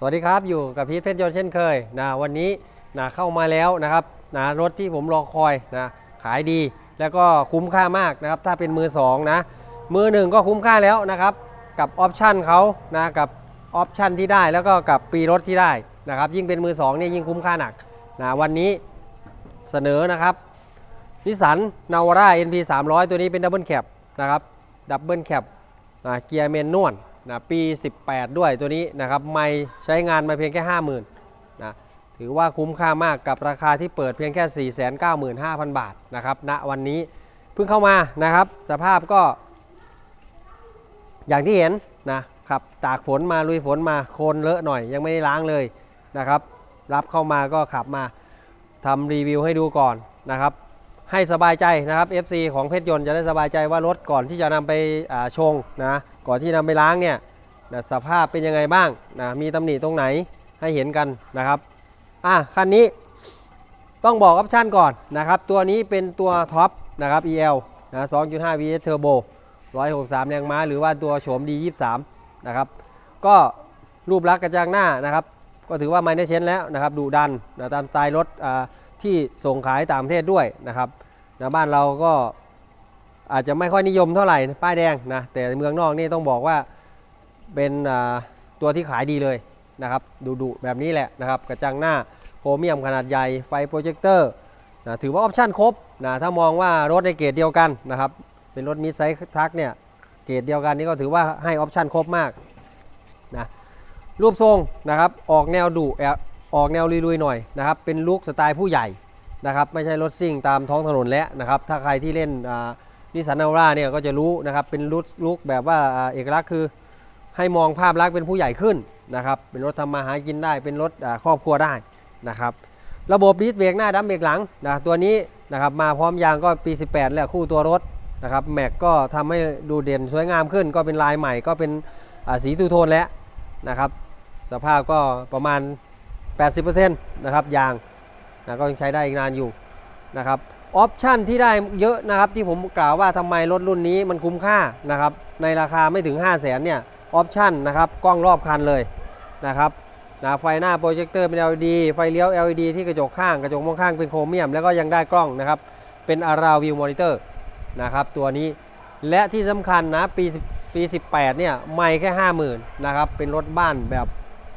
สวัสดีครับอยู่กับพีทเพชรยนต์เช่นเคยนะวันนี้นะเข้ามาแล้วนะครับนะรถที่ผมรอคอยนะขายดีแล้วก็คุ้มค่ามากนะครับ ถ้าเป็นมือสองนะมือหนึ่งก็คุ้มค่าแล้วนะครับ กับออปชันเขานะกับออปชันที่ได้แล้วก็กับปีรถที่ได้นะครับ ยิ่งเป็นมือสองเนี่ยยิ่งคุ้มค่าหนักนะวันนี้เสนอนะครับนิสสันนาวาร่า NP 300 ตัวนี้เป็นดับเบิลแคปนะครับดับเบิลแคปนะเกียร์เมนนวล นะปี 18 ด้วยตัวนี้นะครับไม่ใช้งานมาเพียงแค่ 50,000นะถือว่าคุ้มค่ามากกับราคาที่เปิดเพียงแค่ 495,000 บาทนะครับณวันนี้เพิ่งเข้ามานะครับ สภาพก็ อย่างที่เห็นนะครับตากฝนมาลุยฝนมาโคลนเลอะหน่อยยังไม่ได้ล้างเลยนะครับ รับเข้ามาก็ขับมาทำรีวิวให้ดูก่อนนะครับ ให้สบายใจนะครับ FC ของเพชรยนต์จะได้สบายใจว่ารถก่อนที่จะนำไปชงนะก่อนที่นำไปล้างเนี่ยนะสภาพเป็นยังไงบ้างนะมีตำหนิตรงไหนให้เห็นกันนะครับอะคันนี้ต้องบอกออปชั่นก่อนนะครับ ตัวนี้เป็นตัวท็อปนะครับ EL นะ 2.5 VS Turbo 163 แรงม้า หรือว่าตัวโฉม D23 นะครับ ก็รูปลักษณ์กระจังหน้านะครับ ก็ถือว่าไม่ได้เช้นแล้วนะครับดุดันนะตามสไตล์รถอ่า ที่ส่งขายต่างประเทศด้วยนะครับนะบ้านเราก็อาจจะไม่ค่อยนิยมเท่าไหร่ป้ายแดงนะแต่เมืองนอกนี่ต้องบอกว่าเป็นตัวที่ขายดีเลยนะครับดุดุๆแบบนี้แหละนะครับกระจังหน้าโครเมียมขนาดใหญ่ไฟโปรเจคเตอร์นะถือว่าออปชั่นครบนะถ้ามองว่ารถในเกรดเดียวกันนะครับเป็นรถมิดไซค์ทักเนี่ยเกรดเดียวกันนี่ก็ถือว่าให้ออปชั่นครบมากนะรูปทรงนะครับออกแนวดุแออกแนวลุยๆหน่อยนะครับเป็นลุคสไตล์ผู้ใหญ่นะครับไม่ใช่รถซิ่งตามท้องถนนแล้วนะครับถ้าใครที่เล่นนิสสันนาวราเนี่ยก็จะรู้นะครับเป็นลุคลุคแบบว่าเอกลักษณ์คือ ให้มองภาพลักษณ์เป็นผู้ใหญ่ขึ้นนะครับเป็นรถทำมาหากินได้ เป็นรถครอบครัวได้นะครับระบบดิสเบรกหน้าดัมเบรกหลังนะตัวนี้นะครับมาพร้อมยางก็ปี 18 แล้วคู่ตัวรถนะครับแม็กก็ทำให้ดูเด่นสวยงามขึ้น ก็เป็นลายใหม่ก็เป็นสีตูโทนแล้วนะครับสภาพก็ประมาณ 80%นะครับยางนะก็ยังใช้ได้อีกนานอยู่นะครับออปชั่นที่ได้เยอะนะครับที่ผมกล่าวว่าทำไมรถรุ่นนี้มันคุ้มค่านะครับในราคาไม่ถึง 5 0 0 0 0นเนี่ยออปชั่นนะครับกล้องรอบคันเลยนะครับนะไฟหน้าโปรเจคเตอร์เป็น LED ไฟเลี้ยว LED ที่กระจกข้างกระจกมองข้างเป็นโครเมียม แล้วก็ยังได้กล้องนะครับเป็นอาราวิวมอนิเตอร์นะครับตัวนี้และที่สำคัญนะปีปี 18เนี่ยไม่แค่ 50,000นะครับเป็นรถบ้านแบบ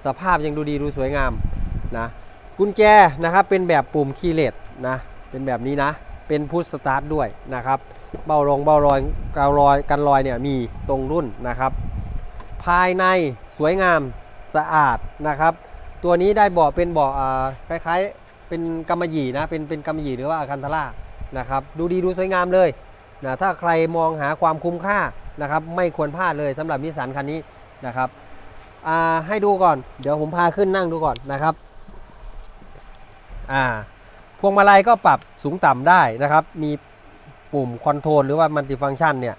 สภาพยังดูดีดูสวยงาม นะกุญแจนะครับเป็นแบบปุ่มคีย์เลสนะเป็นแบบนี้นะ เป็นพุชสตาร์ทด้วยนะครับเบ้ารองเบ้ารอยกาวรอยกันรอยเนี่ยมีตรงรุ่นนะครับ ภายในสวยงามสะอาดนะครับ ตัวนี้ได้เบาะเป็นเบาะอ่าคล้ายๆเป็นกำมะหยี่นะเป็นเป็นกำมะหยี่หรือว่าอาคันทาร่านะครับดูดีดูสวยงามเลยนะถ้าใครมองหาความคุ้มค่านะครับไม่ควรพลาดเลยสำหรับนิสสันคันนี้นะครับให้ดูก่อน เดี๋ยวผมพาขึ้นนั่งดูก่อนนะครับ อ่าพวงมาลัยก็ปรับสูงต่ำได้นะครับ มีปุ่มคอนโทรลหรือว่ามัลติฟัง c t ชันเนี่ย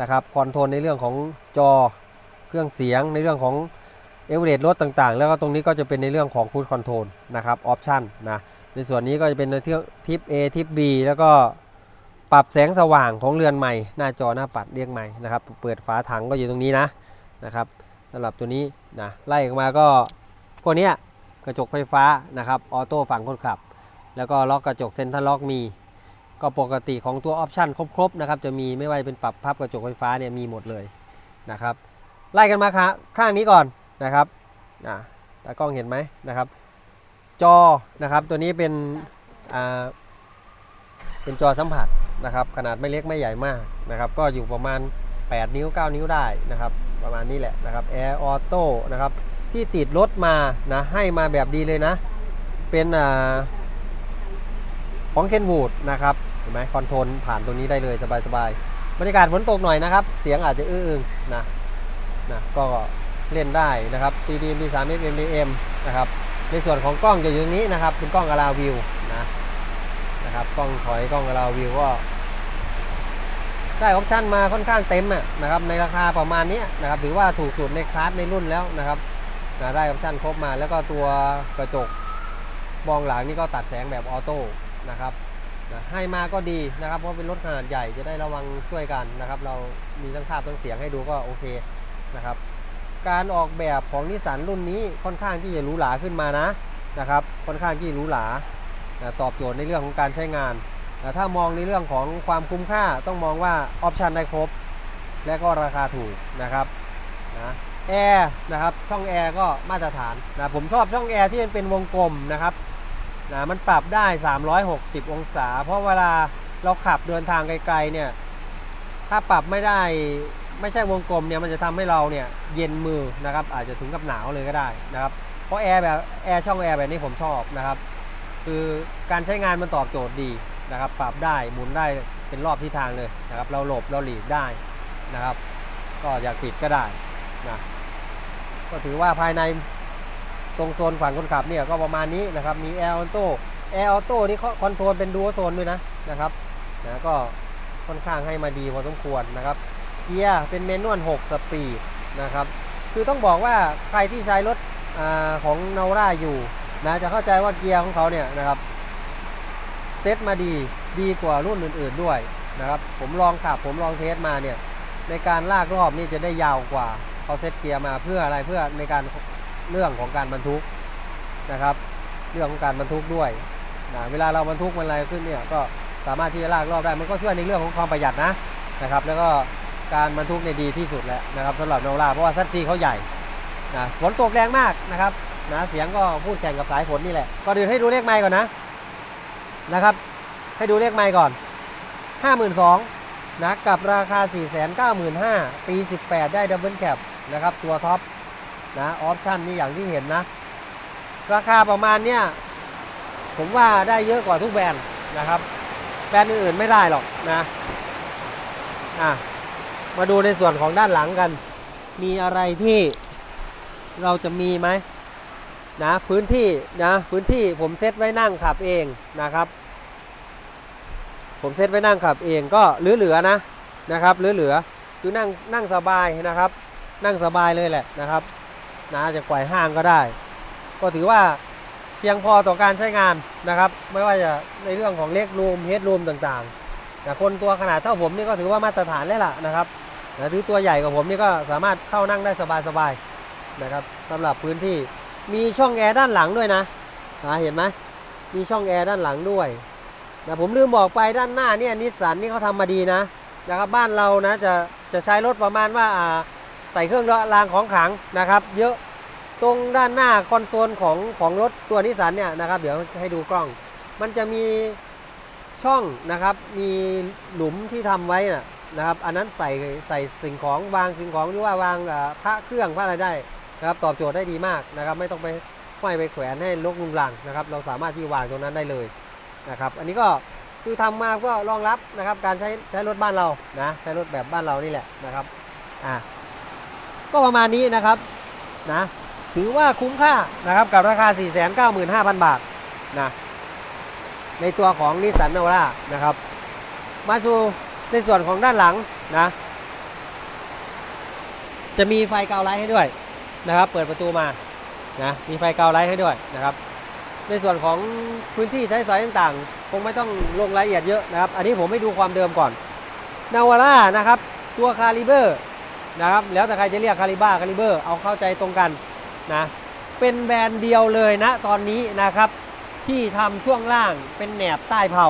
นะครับคอนโทรลในเรื่องของจอเครื่องเสียงในเรื่องของเอเวอเรสต์รถต่างๆ แล้วก็ตรงนี้ก็จะเป็นในเรื่องของฟูดคอนโทรลนะครับออปชันนะในส่วนนี้ก็จะเป็นในเรื่องทิป A ทิป B แล้วก็ปรับแสงสว่างของเรือนใหม่ หน้าจอหน้าปัดเรียกใหม่นะครับ เปิดฝาถังก็อยู่ตรงนี้นะนะครับสำหรับตัวนี้นะไล่ออกมาก็พวกเนี้ย กระจกไฟฟ้านะครับออโต้ฝั่งคนขับ แล้วก็ล็อกกระจกเซนทรัลล็อกมี ก็ปกติของตัวออปชันครบๆนะครับจะมีไม่ว่าเป็นปรับพับกระจกไฟฟ้าเนี่ยมีหมดเลยนะครับไล่กันมาค่ะข้างนี้ก่อนนะครับอ่าตากล้องเห็นไหมนะครับ จอนะครับตัวนี้เป็นอ่าเป็นจอสัมผัสนะครับขนาดไม่เล็กไม่ใหญ่มากนะครับก็อยู่ประมาณ 8 นิ้ว 9 นิ้วได้นะครับประมาณนี้แหละนะครับแอร์ออโต้นะครับ ที่ติดรถมานะให้มาแบบดีเลยนะ เป็นอของเคนวูดนะครับเห็นไหมคอนโทรลผ่านตรงนี้ได้เลยสบายๆบรรยากาศฝนตกหน่อยนะครับ เสียงอาจจะอื้อๆนะนะก็เล่นได้นะครับ CD MP3 FM AM นะครับในส่วนของกล้องจะอยู่ตรงนี้นะครับเป็นกล้องอาราวิวนะนะครับกล้องถอยกล้องเราวิวก็ได้ออปชั่นมาค่อนข้างเต็มอะนะครับในราคาประมาณนี้นะครับถือว่าถูกสุดในคลาสในรุ่นแล้วนะครับ นะได้ออปชั่นครบมาแล้วก็ตัวกระจกมองหลังนี่ก็ตัดแสงแบบออโต้นะครับนะให้มาก็ดีนะครับ เพราะเป็นรถขนาดใหญ่จะได้ระวังช่วยกันนะครับ เรามีทั้งภาพทั้งเสียงให้ดูก็โอเคนะครับ การออกแบบของนิสสันรุ่นนี้ค่อนข้างที่จะหรูหราขึ้นมานะนะครับ ค่อนข้างที่หรูหรานะตอบโจทย์ในเรื่องของการใช้งานนะถ้ามองในเรื่องของความคุ้มค่าต้องมองว่าออปชันได้ครบ และก็ราคาถูกนะครับนะ แอร์นะครับช่องแอร์ก็มาตรฐานนะผมชอบช่องแอร์ที่มันเป็นวงกลมนะครับนะมันปรับได้ 360 องศา เพราะเวลาเราขับเดินทางไกลๆเนี่ยถ้าปรับไม่ได้ไม่ใช่วงกลมเนี่ยมันจะทำให้เราเนี่ยเย็นมือนะครับอาจจะถึงกับหนาวเลยก็ได้นะครับเพราะแอร์แบบแอร์ช่องแอร์แบบนี้ผมชอบนะครับคือการใช้งานมันตอบโจทย์ดีนะครับ ปรับได้หมุนได้เป็นรอบทิศทางเลยนะครับ เราหลบเราหลีกได้นะครับ ก็อยากปิดก็ได้นะ ก็ถือว่าภายในตรงโซนฝั่งคนขับเนี่ยก็ประมาณนี้นะครับ มีแอร์ออโต้แอร์ออโต้นี่คอนโทรลเป็นดูโซนด้วยนะนะครับนะก็ค่อนข้างให้มาดีพอสมควรนะครับเกียร์เป็นเมนวล6สปีดนะครับคือต้องบอกว่าใครที่ใช้รถอของนาวราอยู่นะจะเข้าใจว่าเกียร์ของเขาเนี่ยนะครับเซ็ตมาดีดีกว่ารุ่นอื่น ๆด้วยนะครับผมลองขับผมลองเทสมาเนี่ยในการลากรอบนี่จะได้ยาวกว่า เขาเซตเกียร์มาเพื่ออะไรเพื่อในการเรื่องของการบรรทุกนะครับ เรื่องของการบรรทุกด้วยนะเวลาเราบรรทุกมันอะไรขึ้นเนี่ยก็สามารถที่จะลากรอบได้มันก็ช่วยในเรื่องของความประหยัดนะนะครับ แล้วก็การบรรทุกในดีที่สุดแล้วนะครับสำหรับโนล่าเพราะว่าซัตซีเขาใหญ่นะฝนตกแรงมากนะครับนะเสียงก็พูดแข่งกับสายฝนนี่แหละก็เดี๋ยวให้ดูเลขไมค์ก่อนนะนะครับ ให้ดูเลขไมค์ก่อน 52,000นะกับราคา 495,000ปี 18 ได้ดับเบิลแคป นะครับตัวท็อปนะออปชั่นนี่อย่างที่เห็นนะ ราคาประมาณเนี้ยผมว่าได้เยอะกว่าทุกแบรนด์นะครับ แบรนด์อื่นๆไม่ได้หรอกนะอะมาดูในส่วนของด้านหลังกัน มีอะไรที่เราจะมีไหมนะพื้นที่นะพื้นที่ผมเซตไว้นั่งขับเองนะครับ ผมเซตไว้นั่งขับเองก็เหลือๆนะนะครับเหลือๆคือนั่งนั่งสบายนะครับ นั่งสบายเลยแหละนะครับนะจะไกวห้างก็ได้ ก็ถือว่าเพียงพอต่อการใช้งานนะครับ ไม่ว่าจะในเรื่องของเล็กรูมเฮดรูมต่างๆแต่คนตัวขนาดเท่าผมนี่ก็ถือว่ามาตรฐานเลยล่ะนะครับแต่ถือตัวใหญ่กว่าผมนี่ก็สามารถเข้านั่งได้สบายๆนะครับสำหรับพื้นที่มีช่องแอร์ด้านหลังด้วยนะอ่าเห็นไหมมีช่องแอร์ด้านหลังด้วยนะผมลืมบอกไปด้านหน้าเนี่ยนิสสันนี่เขาทำมาดีนะนะครับบ้านเรานะจะจะใช้รถประมาณว่าอ่า ใส่เครื่องรางของขลังนะครับ เยอะตรงด้านหน้าคอนโซลของของรถตัวนิสสันเนี่ยนะครับ เดี๋ยวให้ดูกล้อง มันจะมีช่องนะครับ มีหลุมที่ทำไว้นะนะครับ อันนั้นใส่ใส่สิ่งของวางสิ่งของหรือว่าวางพระเครื่องพระอะไรได้นะครับตอบโจทย์ได้ดีมากนะครับ ไม่ต้องไปห้อยไปแขวนให้ลกลุงลังนะครับ เราสามารถที่วางตรงนั้นได้เลยนะครับ อันนี้ก็คือทำมาก็รองรับนะครับ การใช้ใช้รถบ้านเรานะใช้รถแบบบ้านเรานี่แหละนะครับอะ ก็ประมาณนี้นะครับนะถือว่าคุ้มค่านะครับกับราคา 495,000 บาทนะในตัวของนิสสันนาวานะครับ มาสู่ในส่วนของด้านหลังนะจะมีไฟกาวไลท์ให้ด้วยนะครับ เปิดประตูมานะมีไฟกาวไลท์ให้ด้วยนะครับ ในส่วนของพื้นที่ใช้สอยต่างๆ คงไม่ต้องลงรายละเอียดเยอะนะครับ อันนี้ผมให้ดูความเดิมก่อนนาวาร่านะครับ ตัวคาลิเบอร์ นะครับแล้วแต่ใครจะเรียกคาลิบ้าคาลิเบอร์เอาเข้าใจตรงกันนะเป็นแบรนด์เดียวเลยนะตอนนี้นะครับที่ทำช่วงล่างเป็นแหนบใต้เผา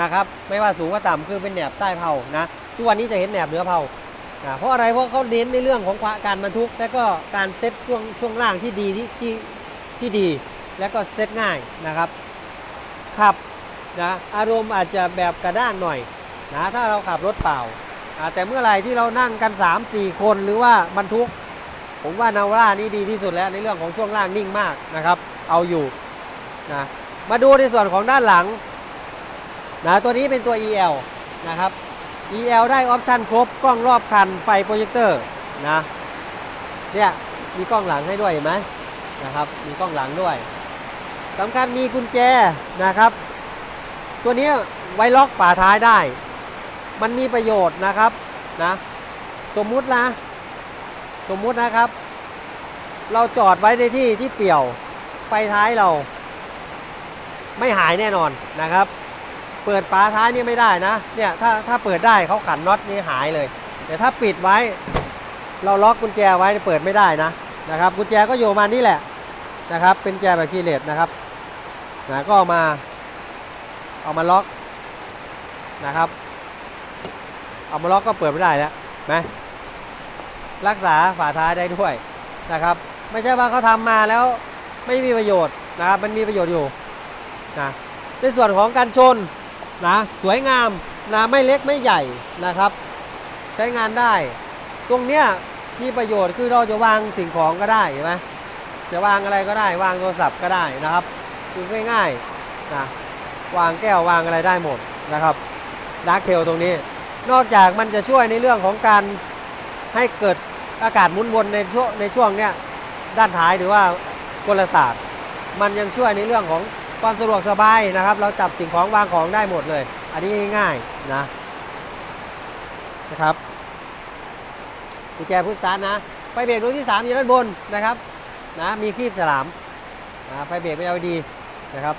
นะครับไม่ว่าสูงว่าต่ำคือเป็นแหนบใต้เผานะทุกวันนี้จะเห็นแหนบเหนือเผานะเพราะอะไรเพราะเขาเน้นในเรื่องของการบรรทุก และก็การเซ็ตช่วงช่วงล่างที่ดีที่ที่ที่ดี แล้วก็เซ็ตง่ายนะครับขับนะอารมณ์อาจจะแบบกระด้างหน่อยนะถ้าเราขับรถเปล่า แต่เมื่อไหร่ที่เรานั่งกัน 3-4 คนหรือว่าบรรทุก ผมว่านาวาร่านี่ดีที่สุดแล้วในเรื่องของช่วงล่างนิ่งมากนะครับ เอาอยู่นะมาดูในส่วนของด้านหลังนะตัวนี้เป็นตัว EL นะครับ EL ได้ออปชันครบกล้องรอบคันไฟโปรเจคเตอร์นะเนี่ยมีกล้องหลังให้ด้วยเห็นไหมนะครับ มีกล้องหลังด้วยสำคัญมีกุญแจนะครับ ตัวนี้ไว้ล็อกฝาท้ายได้ มันมีประโยชน์นะครับนะสมมุตินะ สมมุตินะครับ เราจอดไว้ในที่ที่เปี่ยวไฟท้ายเรา ไม่หายแน่นอนนะครับ เปิดฝาท้ายนี่ไม่ได้นะเนี่ยถ้าถ้าเปิดได้เขาขันน็อตนี่หายเลย แต่ถ้าปิดไว้ เราล็อกกุญแจไว้เปิดไม่ได้นะนะครับกุญแจก็อยู่มานี้แหละนะครับ เป็นแจแบบคีย์เลสนะครับนะก็เอามาเอามาล็อกนะครับ เอามาล็อกก็เปิดไม่ได้แล้วไหมรักษาฝาท้ายได้ด้วยนะครับ ไม่ใช่ว่าเขาทำมาแล้วไม่มีประโยชน์นะครับมันมีประโยชน์อยู่นะในส่วนของการชนนะสวยงามนะไม่เล็กไม่ใหญ่นะครับ ใช้งานได้ ตรงเนี้ยมีประโยชน์คือเราจะวางสิ่งของก็ได้เห็นไหมจะวางอะไรก็ได้ วางโทรศัพท์ก็ได้นะครับคือง่ายๆนะวางแก้ววางอะไรได้หมดนะครับดาร์กเทลตรงนี้ นอกจากมันจะช่วยในเรื่องของการให้เกิดอากาศหมุนวนในช่วงในช่วงเนี้ยด้านท้ายหรือว่ากลศาสตร์มันยังช่วยในเรื่องของความสะดวกสบายนะครับ เราจับสิ่งของวางของได้หมดเลย อันนี้ง่ายๆนะนะครับกุญแจพุทสตาร์ทนะไฟเบรกดวงที่ 3 อยู่ด้านบนนะครับนะมีครีบฉลามนะไฟเบรกเป็น LED นะครับ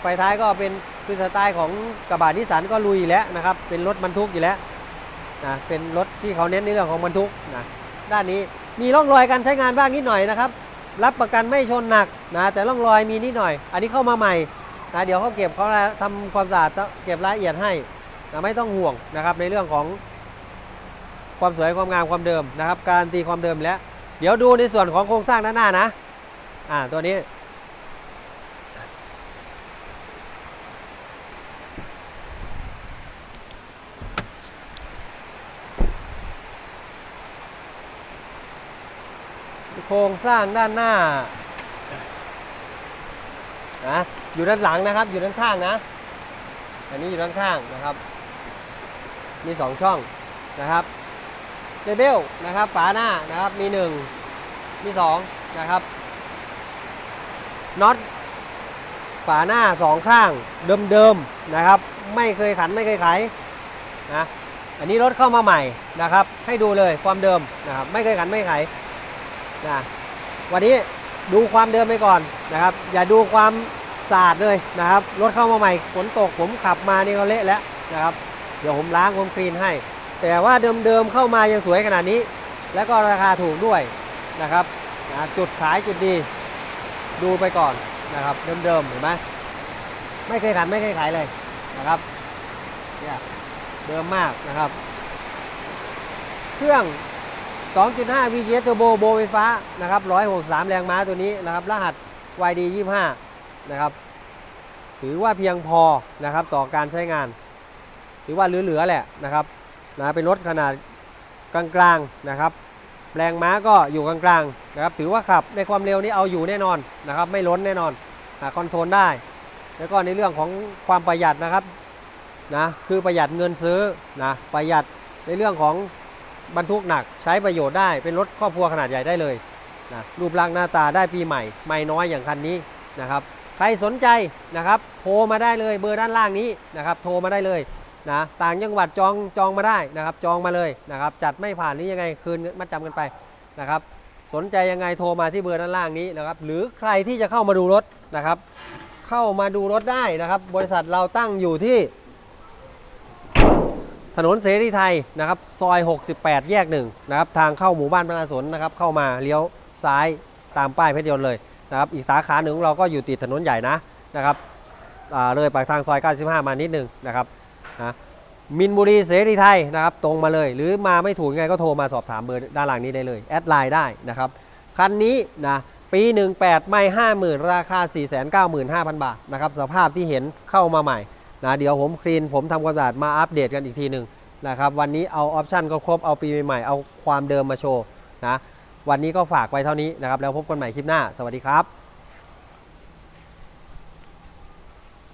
ไฟท้ายก็เป็น คือสไตล์ของกระบะนิสสันก็ลุยแล้วนะครับ เป็นรถบรรทุกอยู่แล้วนะเป็นรถที่เขาเน้นในเรื่องของบรรทุกนะด้านนี้มีร่องรอยการใช้งานบ้างนิดหน่อยนะครับ รับประกันไม่ชนหนักนะแต่ร่องรอยมีนิดหน่อย อันนี้เข้ามาใหม่นะเดี๋ยวเขาเก็บเขาทำความสะอาดเก็บรายละเอียดให้นะไม่ต้องห่วงนะครับในเรื่องของความสวยความงามความเดิมนะครับ การันตีความเดิมแล้ว เดี๋ยวดูในส่วนของโครงสร้างด้านหน้านะอ่าตัวนี้ ครงสร้างด้านหน้านะอยู่ด้านหลังนะครับ อยู่ด้านข้างนะอันนี้อยู่ด้านข้างนะครับ มีสองช่องนะครับเดเบลนะครับฝาหน้านะครับมี 1 มี 2 นะครับน็อตฝาหน้าสองข้างเดิมๆนะครับ ไม่เคยขันไม่เคยไขนะอันนี้รถเข้ามาใหม่นะครับ ให้ดูเลยความเดิมนะครับ ไม่เคยขันไม่เคยไข นะวันนี้ดูความเดิมไปก่อนนะครับ อย่าดูความสะอาดเลยนะครับรถเข้ามาใหม่ฝนตกผมขับมานี่ก็เละแล้วนะครับ เดี๋ยวผมล้างผมคลีนให้ แต่ว่าเดิมๆเข้ามายังสวยขนาดนี้ แล้วก็ราคาถูกด้วยนะครับนะจุดขายจุดดีดูไปก่อนนะครับ เดิมๆเห็นไหมไม่เคยขันไม่เคยขายเลยนะครับเนี่ยเดิมมากนะครับ เครื่อง 2.5 VGS Turbo โบไฟฟ้านะครับ163 แรงม้าตัวนี้นะครับ รหัส YD 25นะครับ ถือว่าเพียงพอนะครับต่อการใช้งาน ถือว่าเหลือๆแหละนะครับนะเป็นรถขนาดกลางๆนะครับ แรงม้าก็อยู่กลางๆนะครับ ถือว่าขับในความเร็วนี้เอาอยู่แน่นอนนะครับ ไม่ล้นแน่นอนคอนโทรลได้ แล้วก็ในเรื่องของความประหยัดนะครับนะคือประหยัดเงินซื้อนะประหยัดในเรื่องของ บรรทุกหนักใช้ประโยชน์ได้เป็นรถครอบครัวขนาดใหญ่ได้เลยนะรูปร่างหน้าตาได้ปีใหม่ ไม่น้อยอย่างคันนี้นะครับใครสนใจนะครับโทรมาได้เลยเบอร์ด้านล่างนี้นะครับโทรมาได้เลยนะต่างจังหวัดจองจองมาได้นะครับจองมาเลยนะครับจัดไม่ผ่านนี้ยังไงคืนมัดจำกันไปนะครับสนใจยังไงโทรมาที่เบอร์ด้านล่างนี้นะครับหรือใครที่จะเข้ามาดูรถนะครับ เข้ามาดูรถได้นะครับ บริษัทเราตั้งอยู่ที่ ถนนเสรีไทยนะครับซอย 68 แยกหนึ่งนะครับทางเข้าหมู่บ้านพระนาสนนะครับเข้ามาเลี้ยวซ้ายตามป้ายเพชรยนต์เลยนะครับอีกสาขาหนึ่งของเราก็อยู่ติดถนนใหญ่นะนะครับอ่าเลยปากทางซอย 95 มานิดนึงนะครับนะมินบุรีเสรีไทยนะครับตรงมาเลย หรือมาไม่ถูกไงก็โทรมาสอบถามเบอร์ด้านหลังนี้ได้เลย แอดไลน์ได้นะครับคันนี้นะปี 18 ไม่ 50,000 ราคา 495,000 บาทนะครับสภาพที่เห็นเข้ามาใหม่ นะเดี๋ยวผมคลีนผมทำความสะอาดมาอัปเดตกันอีกทีหนึ่งนะครับวันนี้เอาออปชันก็ครบเอาปีใหม่ๆเอาความเดิมมาโชว์นะวันนี้ก็ฝากไว้เท่านี้นะครับแล้วพบกันใหม่คลิปหน้า สวัสดีครับ